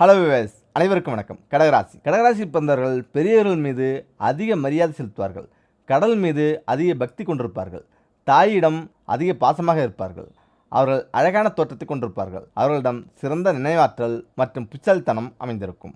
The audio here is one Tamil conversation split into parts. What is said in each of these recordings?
ஹலோ விவேஸ் அனைவருக்கும் வணக்கம். கடகராசி. கடகராசி பிறந்தவர்கள் பெரியவர்கள் மீது அதிக மரியாதை செலுத்துவார்கள். கடல் மீது அதிக பக்தி கொண்டிருப்பார்கள். தாயிடம் அதிக பாசமாக இருப்பார்கள். அவர்கள் அழகான தோற்றத்தை கொண்டிருப்பார்கள். அவர்களிடம் சிறந்த நினைவாற்றல் மற்றும் புச்சல்தனம் அமைந்திருக்கும்.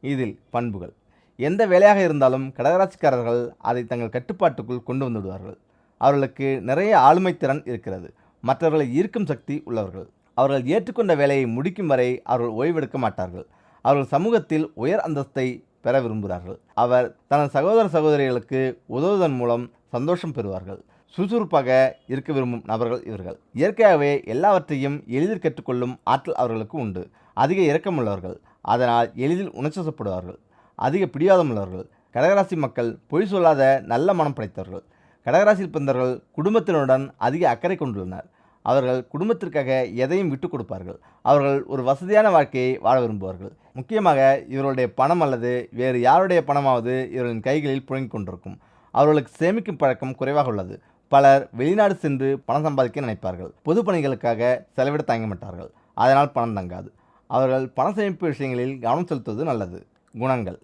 இதில் பண்புகள். எந்த வேலையாக இருந்தாலும் கடகராசிக்காரர்கள் அதை தங்கள் கட்டுப்பாட்டுக்குள் கொண்டு வந்துவிடுவார்கள். அவர்களுக்கு நிறைய ஆளுமை திறன் இருக்கிறது. மற்றவர்களை ஈர்க்கும் சக்தி உள்ளவர்கள். அவர்கள் ஏற்றுக்கொண்ட வேலையை முடிக்கும் வரை அவர்கள் ஓய்வெடுக்க மாட்டார்கள். அவர்கள் சமூகத்தில் உயர் அந்தஸ்தை பெற விரும்புகிறார்கள். அவர் தனது சகோதர சகோதரிகளுக்கு உதவுவதன் மூலம் சந்தோஷம் பெறுவார்கள். சுறுசுறுப்பாக இருக்க விரும்பும் நபர்கள் இவர்கள். இயற்கையாகவே எல்லாவற்றையும் எளிதில் கற்றுக்கொள்ளும் ஆற்றல் அவர்களுக்கு உண்டு. அதிக இறக்கமுள்ளவர்கள் அதனால் எளிதில் உணர்ச்சப்படுவார்கள் அதிக பிடிவாதமுள்ளவர்கள். கடகராசி மக்கள் பொய் சொல்லாத நல்ல மனம் படைத்தவர்கள். கடகராசியில் பிறந்தவர்கள் குடும்பத்தினருடன் அதிக அக்கறை கொண்டுள்ளனர். அவர்கள் குடும்பத்திற்காக எதையும் விட்டு கொடுப்பார்கள். அவர்கள் ஒரு வசதியான வாழ்க்கையை வாழ விரும்புவார்கள். முக்கியமாக இவர்களுடைய பணம் அல்லது வேறு யாருடைய பணமாவது இவர்களின் கைகளில் புழங்கிக் கொண்டிருக்கும். அவர்களுக்கு சேமிக்கும் பழக்கம் குறைவாக உள்ளது. பலர் வெளிநாடு சென்று பணம் சம்பாதிக்க நினைப்பார்கள். பொது பணிகளுக்காக செலவிட தயங்க மாட்டார்கள். அதனால் பணம் தங்காது. அவர்கள் பண சேமிப்பு விஷயங்களில் கவனம் செலுத்துவது நல்லது. குணங்கள்.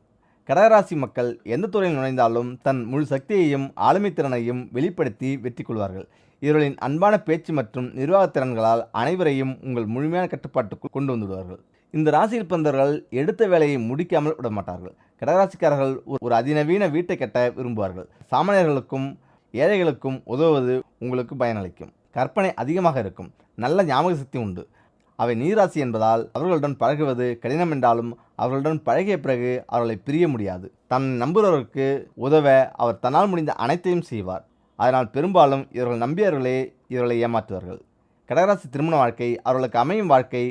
கடகராசி மக்கள் எந்த துறையில் நுழைந்தாலும் தன் முழு சக்தியையும் ஆளுமை திறனையும் வெளிப்படுத்தி வெற்றி கொள்வார்கள். இவர்களின் அன்பான பேச்சு மற்றும் நிர்வாகத் திறன்களால் அனைவரையும் உங்கள் முழுமையான கட்டுப்பாட்டுக்குள் கொண்டு வந்துவிடுவார்கள். இந்த ராசியில் பிறந்தவர்கள் எடுத்த வேலையை முடிக்காமல் விட மாட்டார்கள் கடகராசிக்காரர்கள் ஒரு- ஒரு அதிநவீன வீட்டை கட்ட விரும்புவார்கள். சாமானியர்களுக்கும் ஏழைகளுக்கும் உதவுவது உங்களுக்கு பயனளிக்கும். கற்பனை அதிகமாக இருக்கும். நல்ல ஞாபக சக்தி உண்டு. அவை நீராசி என்பதால் அவர்களுடன் பழகுவது கடினம் என்றாலும் அவர்களுடன் பழகிய பிறகு அவர்களை பிரிய முடியாது. தன் நம்புகிறவருக்கு உதவ அவர் தன்னால் முடிந்த அனைத்தையும் செய்வார். அதனால் பெரும்பாலும் இவர்கள் நம்பியவர்களே இவர்களை ஏமாற்றுவார்கள். கடகராசி திருமண வாழ்க்கை அவர்களுக்கு அமையும் வாழ்க்கை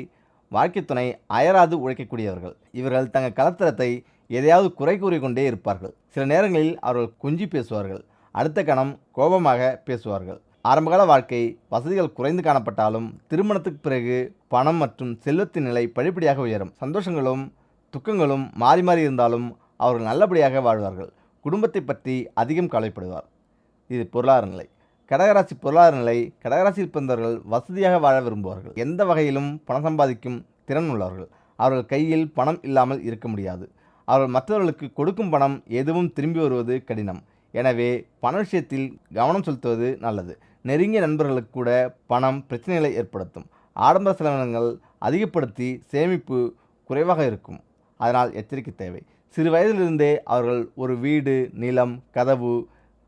வாழ்க்கை துணை அயராது உழைக்கக்கூடியவர்கள். இவர்கள் தங்கள் கலத்தரத்தை எதையாவது குறை கூறிக்கொண்டே இருப்பார்கள். சில நேரங்களில் அவர்கள் குஞ்சி பேசுவார்கள். அடுத்த கணம் கோபமாக பேசுவார்கள். ஆரம்பகால வாழ்க்கை வசதிகள் குறைந்து காணப்பட்டாலும் திருமணத்துக்கு பிறகு பணம் மற்றும் செல்வத்தின் நிலை படிப்படியாக உயரும். சந்தோஷங்களும் துக்கங்களும் மாறி மாறி இருந்தாலும் அவர்கள் நல்லபடியாக வாழ்வார்கள். குடும்பத்தை பற்றி அதிகம் கவலைப்படுவார். இது பொருளாதார நிலை. கடகராசி பொருளாதார நிலை கடகராசியில் பிறந்தவர்கள் வசதியாக வாழ விரும்புவார்கள். எந்த வகையிலும் பணம் சம்பாதிக்கும் திறன் உள்ளவர்கள். அவர்கள் கையில் பணம் இல்லாமல் இருக்க முடியாது. அவர்கள் மற்றவர்களுக்கு கொடுக்கும் பணம் எதுவும் திரும்பி வருவது கடினம். எனவே பண விஷயத்தில் கவனம் செலுத்துவது நல்லது. நெருங்கிய நண்பர்களுக்கு கூட பணம் பிரச்சனைகளை ஏற்படுத்தும். ஆடம்பர செலவினங்கள் அதிகப்படுத்தி சேமிப்பு குறைவாக இருக்கும். அதனால் எச்சரிக்கை தேவை. சிறு வயதிலிருந்தே அவர்கள் ஒரு வீடு நிலம் கதவு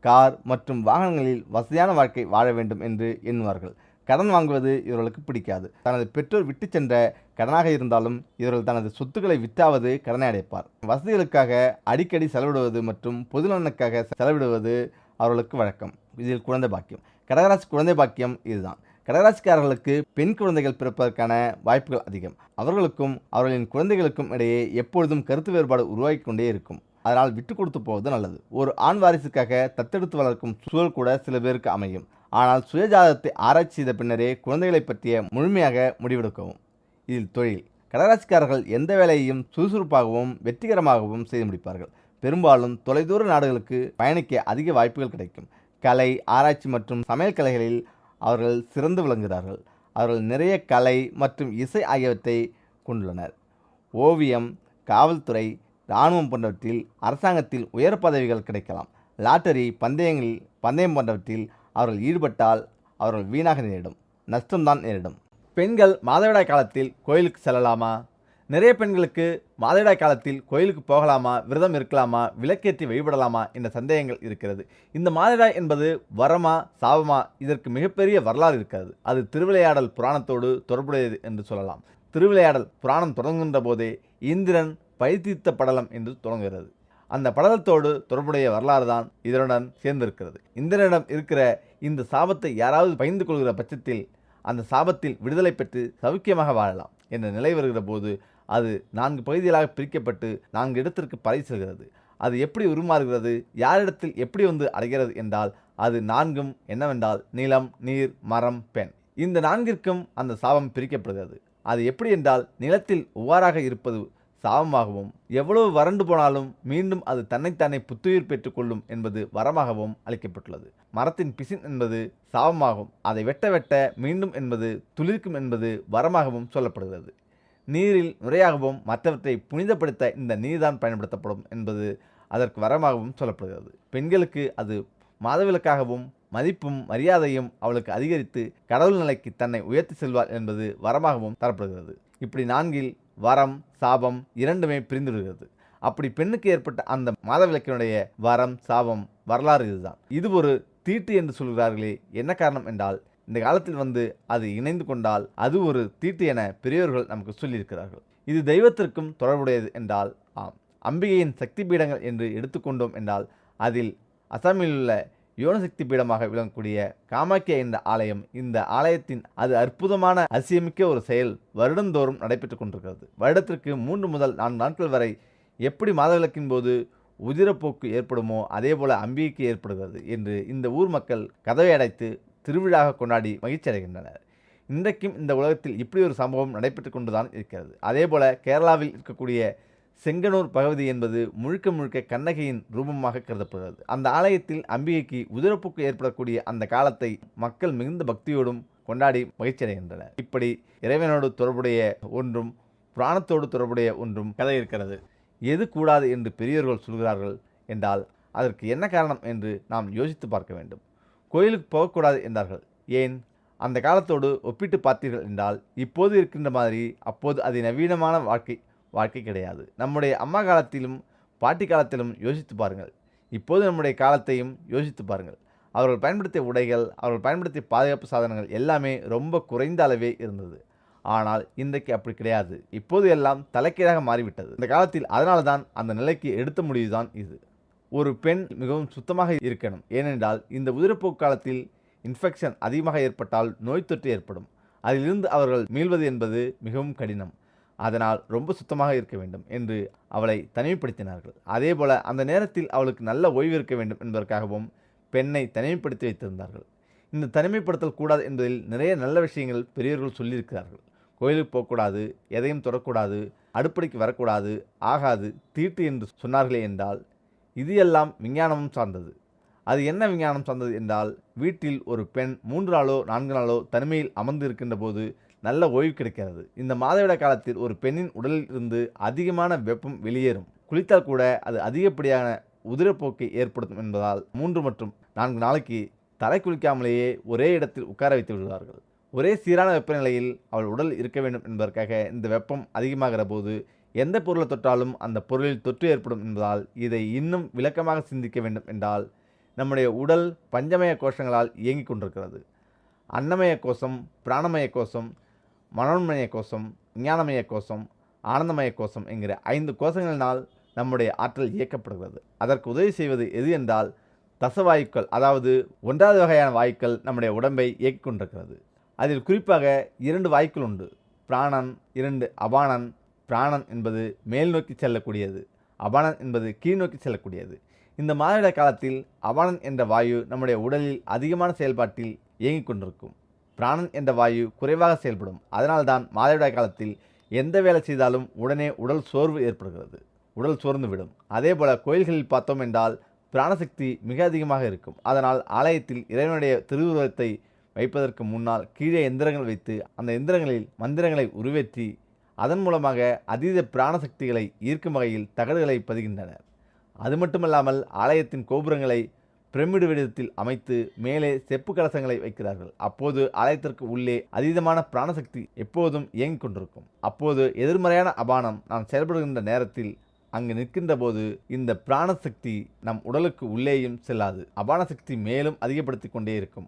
கார் மற்றும் வாகனங்களில் வசதியான வாழ்க்கை வாழ வேண்டும் என்று எண்ணுவார்கள். கடன் வாங்குவது இவர்களுக்கு பிடிக்காது. தனது பெற்றோர் விட்டு சென்ற கடனாக இருந்தாலும் இவர்கள் தனது சொத்துக்களை விற்றாவது கடனை அடைப்பார். வசதிகளுக்காக அடிக்கடி செலவிடுவது மற்றும் பொது நலனுக்காக செலவிடுவது அவர்களுக்கு வழக்கம். இதில் குழந்தை பாக்கியம். கடகராசி குழந்தை பாக்கியம் இதுதான். கடகராசிக்காரர்களுக்கு பெண் குழந்தைகள் பிறப்பதற்கான வாய்ப்புகள் அதிகம். அவர்களுக்கும் அவர்களின் குழந்தைகளுக்கும் இடையே எப்பொழுதும் கருத்து வேறுபாடு உருவாகி கொண்டே இருக்கும். அதனால் விட்டு கொடுத்து போவது நல்லது. ஒரு ஆண் வாரிசுக்காக தத்தெடுத்து வளர்க்கும் சூழல் கூட சில பேருக்கு அமையும். ஆனால் சுயஜாதத்தை ஆராய்ச்சி செய்த பின்னரே குழந்தைகளை பற்றிய முழுமையாக முடிவெடுக்கவும். இதில் தொழில். கடகராசிக்காரர்கள் எந்த வேலையையும் சுறுசுறுப்பாகவும் வெற்றிகரமாகவும் செய்து முடிப்பார்கள். பெரும்பாலும் தொலைதூர நாடுகளுக்கு பயணிக்க அதிக வாய்ப்புகள் கிடைக்கும். கலை ஆராய்ச்சி மற்றும் சமையல் கலைகளில் அவர்கள் சிறந்து விளங்குகிறார்கள். அவர்கள் நிறைய கலை மற்றும் இசை ஆகியவற்றை கொண்டுள்ளனர். ஓவியம் காவல்துறை இராணுவம் போன்றவற்றில் அரசாங்கத்தில் உயர் பதவிகள் கிடைக்கலாம். லாட்டரி பந்தயங்களில் பந்தயம் போன்றவற்றில் அவர்கள் ஈடுபட்டால் அவர்கள் வீணாக நேரிடும். நஷ்டம்தான் நேரிடும். பெண்கள் மாதவிடாய் காலத்தில் கோயிலுக்கு செல்லலாமா? நிறைய பெண்களுக்கு மாதவிடாய் காலத்தில் கோயிலுக்கு போகலாமா? விரதம் இருக்கலாமா? விளக்கேற்றி வழிபடலாமா? என்ற சந்தேகங்கள் இருக்கிறது. இந்த மாதவிடாய் என்பது வரமா சாபமா? இதற்கு மிகப்பெரிய வரலாறு இருக்கிறது. அது திருவிளையாடல் புராணத்தோடு தொடர்புடையது என்று சொல்லலாம். திருவிளையாடல் புராணம் தொடங்குகின்ற போதே இந்திரன் பைத்தீர்த்த படலம் என்று தொடங்குகிறது. அந்த படலத்தோடு தொடர்புடைய வரலாறு தான் இதனுடன் சேர்ந்திருக்கிறது. இந்திரனிடம் இருக்கிற இந்த சாபத்தை யாராவது பகிர்ந்து கொள்கிற பட்சத்தில் அந்த சாபத்தில் விடுதலை பெற்று சௌக்கியமாக வாழலாம் என்ற நிலை வருகிற போது அது நான்கு பகுதிகளாக பிரிக்கப்பட்டு நான்கு இடத்திற்கு பறை செல்கிறது. அது எப்படி உருமாறுகிறது? யாரிடத்தில் எப்படி வந்து அடைகிறது என்றால் அது நான்கும் என்னவென்றால் நிலம் நீர் மரம் பெண் இந்த நான்கிற்கும் அந்த சாபம் பிரிக்கப்படுகிறது. அது எப்படி என்றால் நிலத்தில் ஒவ்வாறாக இருப்பது சாபமாகவும் எவ்வளவு வறண்டு போனாலும் மீண்டும் அது தன்னைத்தானே புத்துயிர் பெற்றுக்கொள்ளும் என்பது வரமாகவும் அளிக்கப்பட்டுள்ளது. மரத்தின் பிசின் என்பது சாபமாகும் அதை வெட்ட வெட்ட மீண்டும் என்பது துளிர்க்கும் என்பது வரமாகவும் சொல்லப்படுகிறது. நீரில் நுரையாகவும் மற்றவற்றை புனிதப்படுத்த இந்த நீர்தான் பயன்படுத்தப்படும் என்பது அதற்கு வரமாகவும் சொல்லப்படுகிறது. பெண்களுக்கு அது மாதவிலக்காகவும் மதிப்பும் மரியாதையும் அவளுக்கு அதிகரித்து கடவுள் நிலைக்கு தன்னை உயர்த்தி செல்வார் என்பது வரமாகவும் தரப்படுகிறது. இப்படி நான்கில் வரம் சாபம் இரண்டுமே பிரிந்துவிடுகிறது அப்படி பெண்ணுக்கு ஏற்பட்ட அந்த மாதவிலக்கினுடைய வரம் சாபம் வரலாறு இதுதான். இது ஒரு தீட்டு என்று சொல்கிறார்களே என்ன காரணம் என்றால் இந்த காலத்தில் வந்து அது இணைந்து கொண்டால் அது ஒரு தீட்டு என பெரியோர்கள் நமக்கு சொல்லியிருக்கிறார்கள். இது தெய்வத்திற்கும் தொடர்புடையது என்றால் ஆம். அம்பிகையின் சக்தி பீடங்கள் என்று எடுத்துக்கொண்டோம் என்றால் அதில் அசாமில் உள்ள யோனசக்தி பீடமாக விளங்கக்கூடிய காமாக்கியா என்ற ஆலயம் இந்த ஆலயத்தின் அது அற்புதமான அதிசயமிக்க ஒரு செயல் வருடந்தோறும் நடைபெற்றுக் கொண்டிருக்கிறது. வருடத்திற்கு மூன்று முதல் நான்கு நாட்கள் வரை எப்படி மாதவிலக்கின் போது உதிரப்போக்கு ஏற்படுமோ அதே போல அம்பிகைக்கு ஏற்படுகிறது என்று இந்த ஊர் மக்கள் கதவை அடைத்து திருவிழாக கொண்டாடி மகிழ்ச்சி அடைகின்றனர். இன்றைக்கும் இந்த உலகத்தில் இப்படி ஒரு சம்பவம் நடைபெற்று கொண்டுதான் இருக்கிறது. அதே போல கேரளாவில் இருக்கக்கூடிய செங்கனூர் பகவதி என்பது முழுக்க முழுக்க கண்ணகியின் ரூபமாக கருதப்படுகிறது. அந்த ஆலயத்தில் அம்பிகைக்கு உதிரப்போக்கு ஏற்படக்கூடிய அந்த காலத்தை மக்கள் மிகுந்த பக்தியோடும் கொண்டாடி மகிழ்ச்சியடைகின்றனர். இப்படி இறைவனோடு தொடர்புடைய ஒன்றும் புராணத்தோடு தொடர்புடைய ஒன்றும் கதை இருக்கிறது எது கூடாது என்று பெரியோர்கள் சொல்கிறார்கள் என்றால் அதற்கு என்ன காரணம் என்று நாம் யோசித்து பார்க்க வேண்டும். கோயிலுக்கு போகக்கூடாது என்றார்கள். ஏன்? அந்த காலத்தோடு ஒப்பிட்டு பார்த்தீர்கள் என்றால் இப்போது இருக்கின்ற மாதிரி அப்போது அது நவீனமான வாழ்க்கை வாழ்க்கை கிடையாது. நம்முடைய அம்மா காலத்திலும் பாட்டி காலத்திலும் யோசித்து பாருங்கள். இப்போது நம்முடைய காலத்தையும் யோசித்து பாருங்கள். அவர்கள் பயன்படுத்திய உடைகள் அவர்கள் பயன்படுத்திய பாதுகாப்பு சாதனங்கள் எல்லாமே ரொம்ப குறைந்த அளவே இருந்தது. ஆனால் இன்றைக்கு அப்படி கிடையாது. இப்போது எல்லாம் தலைக்கீழாக மாறிவிட்டது. இந்த காலத்தில் அதனால தான் அந்த நிலைக்கு எடுத்த முடிவுதான் இது. ஒரு பெண் மிகவும் சுத்தமாக இருக்கணும். ஏனென்றால் இந்த உதிரப்போக்கு காலத்தில் இன்ஃபெக்ஷன் அதிகமாக ஏற்பட்டால் நோய் தொற்று ஏற்படும். அதிலிருந்து அவர்கள் மீள்வது என்பது மிகவும் கடினம். அதனால் ரொம்ப சுத்தமாக இருக்க வேண்டும் என்று அவளை தனிமைப்படுத்தினார்கள். அதேபோல அந்த நேரத்தில் அவளுக்கு நல்ல ஓய்வு இருக்க வேண்டும் என்பதற்காகவும் பெண்ணை தனிமைப்படுத்தி வைத்திருந்தார்கள். இந்த தனிமைப்படுத்தல் கூடாது என்பதில் நிறைய நல்ல விஷயங்கள் பெரியவர்கள் சொல்லியிருக்கிறார்கள். கோயிலுக்கு போகக்கூடாது எதையும் தொடக்கூடாது அடுப்படிக்கு வரக்கூடாது ஆகாது தீட்டு என்று சொன்னார்களே என்றால் இது எல்லாம் விஞ்ஞானமும் சார்ந்தது. அது என்ன விஞ்ஞானம் சார்ந்தது என்றால் வீட்டில் ஒரு பெண் மூன்று நாளோ நான்கு நாளோ தனிமையில் அமர்ந்து இருக்கின்ற போது நல்ல ஓய்வு கிடைக்கிறது. இந்த மாதவிட காலத்தில் ஒரு பெண்ணின் உடலில் இருந்து அதிகமான வெப்பம் வெளியேறும். குளித்தால் கூட அது அதிகப்படியான உதிரப்போக்கை ஏற்படுத்தும் என்பதால் மூன்று மற்றும் நான்கு நாளைக்கு தலை குளிக்காமலேயே ஒரே இடத்தில் உட்கார வைத்து விடுவார்கள் ஒரே சீரான வெப்பநிலையில் அவள் உடல் இருக்க வேண்டும் என்பதற்காக இந்த வெப்பம் அதிகமாகிற போது எந்த பொருளை தொட்டாலும் அந்த பொருளில் தொற்று ஏற்படும் என்பதால் இதை இன்னும் விளக்கமாக சிந்திக்க வேண்டும் என்றால் நம்முடைய உடல் பஞ்சமய கோஷங்களால் இயங்கிக் கொண்டிருக்கிறது. அன்னமய கோஷம் பிராணமய கோஷம் மனோன்மய கோஷம் விஞ்ஞானமய கோஷம் ஆனந்தமய கோஷம் என்கிற ஐந்து கோஷங்களினால் நம்முடைய ஆற்றல் இயக்கப்படுகிறது. அதற்கு உதவி செய்வது எது என்றால் தசவாயுக்கள் அதாவது ஒன்றாவது வகையான வாயுக்கள் நம்முடைய உடம்பை இயக்கிக் கொண்டிருக்கிறது. அதில் குறிப்பாக இரண்டு வாயுக்கள் உண்டு. பிராணன் இரண்டு அபானன். பிராணன் என்பது மேல் நோக்கி செல்லக்கூடியது அபானன் என்பது கீழ் நோக்கி செல்லக்கூடியது. இந்த மாதவிட காலத்தில் அபானன் என்ற வாயு நம்முடைய உடலில் அதிகமான செயல்பாட்டில் இயங்கிக் கொண்டிருக்கும். பிராணன் என்ற வாயு குறைவாக செயல்படும். அதனால்தான் மாதவிடாய் காலத்தில் எந்த வேலை செய்தாலும் உடனே உடல் சோர்வு ஏற்படுகிறது. உடல் சோர்ந்து விடும். அதே கோயில்களில் பார்த்தோம் என்றால் பிராணசக்தி மிக அதிகமாக இருக்கும். அதனால் ஆலயத்தில் இறைவனுடைய திருவுருவத்தை வைப்பதற்கு முன்னால் கீழே எந்திரங்கள் வைத்து அந்த எந்திரங்களில் மந்திரங்களை உருவேற்றி அதன் மூலமாக அதீத பிராணசக்திகளை ஈர்க்கும் வகையில் தகடுகளை பதிகின்றனர். அது மட்டுமல்லாமல் ஆலயத்தின் கோபுரங்களை பிரமிடு வடிவத்தில் அமைத்து மேலே செப்பு கலசங்களை வைக்கிறார்கள். அப்போது ஆலயத்திற்கு உள்ளே அதீதமான பிராணசக்தி எப்போதும் இயங்கிக் கொண்டிருக்கும். அப்போது எதிர்மறையான அபானம் நாம் செயல்படுகின்ற நேரத்தில் அங்கு நிற்கின்ற போது இந்த பிராணசக்தி நம் உடலுக்கு உள்ளேயும் செல்லாது. அபான சக்தி மேலும் அதிகப்படுத்தி கொண்டே இருக்கும்.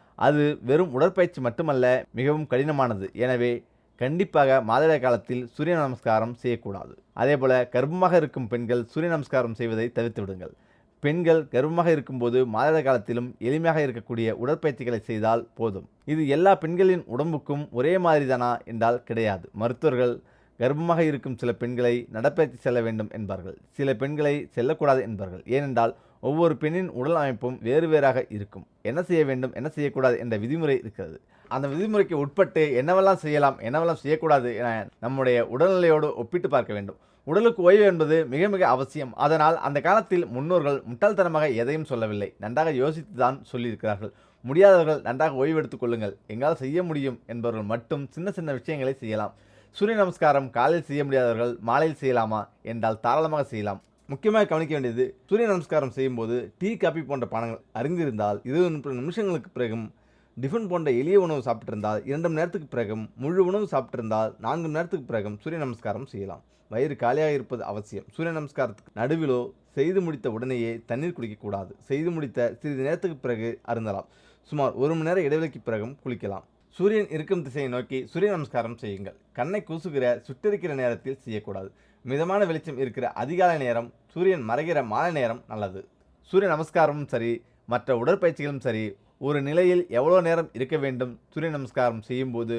அது வெறும் உடற்பயிற்சி மட்டுமல்ல மிகவும் கடினமானது. எனவே கண்டிப்பாக மாதவிட காலத்தில் சூரிய நமஸ்காரம் செய்யக்கூடாது. அதேபோல கர்ப்பமாக இருக்கும் பெண்கள் சூரிய நமஸ்காரம் செய்வதை தவிர்த்து விடுங்கள் பெண்கள் கர்ப்பமாக இருக்கும்போது மாதவிட காலத்திலும் எளிமையாக இருக்கக்கூடிய உடற்பயிற்சிகளை செய்தால் போதும். இது எல்லா பெண்களின் உடம்புக்கும் ஒரே மாதிரி தானா என்றால் கிடையாது. மருத்துவர்கள் கர்ப்பமாக இருக்கும் சில பெண்களை நடப்பயிற்சி செல்ல வேண்டும் என்பார்கள். சில பெண்களை செல்லக்கூடாது என்பார்கள். ஏனென்றால் ஒவ்வொரு பெண்ணின் உடல் அமைப்பும் வேறு வேறாக இருக்கும். என்ன செய்ய வேண்டும் என்ன செய்யக்கூடாது என்ற விதிமுறை இருக்கிறது. அந்த விதிமுறைக்கு உட்பட்டு என்னவெல்லாம் செய்யலாம் என்னவெல்லாம் செய்யக்கூடாது என நம்முடைய உடல்நிலையோடு ஒப்பிட்டு பார்க்க வேண்டும். உடலுக்கு ஓய்வு என்பது மிக மிக அவசியம். அதனால் அந்த காலத்தில் முன்னோர்கள் முட்டாள்தனமாக எதையும் சொல்லவில்லை. நன்றாக யோசித்து தான் சொல்லியிருக்கிறார்கள். முடியாதவர்கள் நன்றாக ஓய்வெடுத்துக் கொள்ளுங்கள். எங்களால் செய்ய முடியும் என்பவர்கள் மட்டும் சின்ன சின்ன விஷயங்களை செய்யலாம். சூரிய நமஸ்காரம் காலையில் செய்ய முடியாதவர்கள் மாலையில் செய்யலாமா என்றால் தாராளமாக செய்யலாம். முக்கியமாக கவனிக்க வேண்டியது சூரிய நமஸ்காரம் செய்யும்போது டீ காபி போன்ற பானங்கள் அறிந்திருந்தால் இருபது முப்பது நிமிஷங்களுக்கு பிறகும் டிஃபன் போன்ற எளிய உணவு சாப்பிட்டிருந்தால் இரண்டு மணி நேரத்துக்கு பிறகும் முழு உணவு சாப்பிட்டிருந்தால் நான்கு மணி நேரத்துக்கு பிறகும் சூரிய நமஸ்காரம் செய்யலாம். வயிறு காலியாக இருப்பது அவசியம். சூரிய நமஸ்காரத்துக்கு நடுவிலோ செய்து முடித்த உடனேயே தண்ணீர் குடிக்கக்கூடாது. செய்து முடித்த சிறிது நேரத்துக்கு பிறகு அருந்தலாம். சுமார் ஒரு மணி நேர இடைவெளிக்கு பிறகும் குளிக்கலாம். சூரியன் இருக்கும் திசையை நோக்கி சூரிய நமஸ்காரம் செய்யுங்கள். கண்ணை கூசுகிற சுட்டிருக்கிற நேரத்தில் செய்யக்கூடாது. மிதமான வெளிச்சம் இருக்கிற அதிகாலை நேரம் சூரியன் மறைகிற மாலை நேரம் நல்லது. சூரிய நமஸ்காரமும் சரி மற்ற உடற்பயிற்சிகளும் சரி ஒரு நிலையில் எவ்வளோ நேரம் இருக்க வேண்டும் சூரிய நமஸ்காரம் செய்யும்போது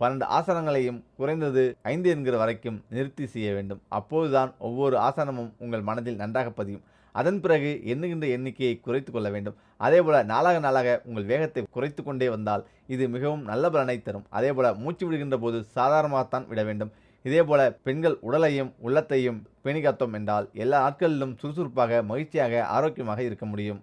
பன்னெண்டு ஆசனங்களையும் குறைந்தது ஐந்து என்கிற வரைக்கும் நிறுத்தி செய்ய வேண்டும். அப்போதுதான் ஒவ்வொரு ஆசனமும் உங்கள் மனதில் நன்றாக பதியும். அதன் பிறகு எண்ணுகின்ற எண்ணிக்கையை குறைத்து கொள்ள வேண்டும். அதேபோல நாளாக நாளாக உங்கள் வேகத்தை குறைத்து கொண்டே வந்தால் இது மிகவும் நல்ல பலனை தரும். அதேபோல் மூச்சு விடுகின்ற போது சாதாரணமாகத்தான் விட வேண்டும். இதேபோல பெண்கள் உடலையும் உள்ளத்தையும் பேணிகாத்தோம் என்றால் எல்லா நாட்களிலும் சுறுசுறுப்பாக மகிழ்ச்சியாக ஆரோக்கியமாக இருக்க முடியும்.